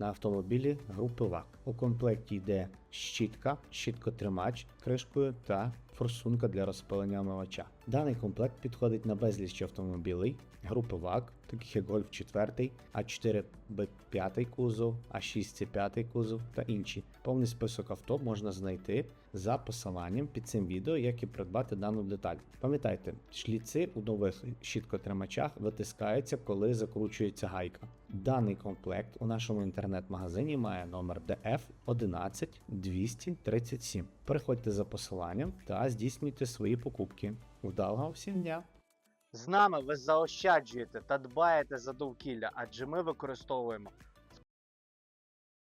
на автомобілі групи ВАК. У комплекті йде щітка, щіткотримач кришкою та форсунка для розпилення омивача. Даний комплект підходить на безліч автомобілей групи ВАК, таких як Golf 4, А4 Б5 кузов, А6 С5 кузов та інші. Повний список авто можна знайти за посиланням під цим відео, як і придбати дану деталь. Пам'ятайте, шліци у нових щіткотримачах витискаються, коли закручується гайка. Даний комплект у нашому інтернет-магазині має номер DF 11 237. Переходьте за посиланням та здійснюйте свої покупки. Вдалого всім дня! З нами ви заощаджуєте та дбаєте за довкілля, адже ми використовуємо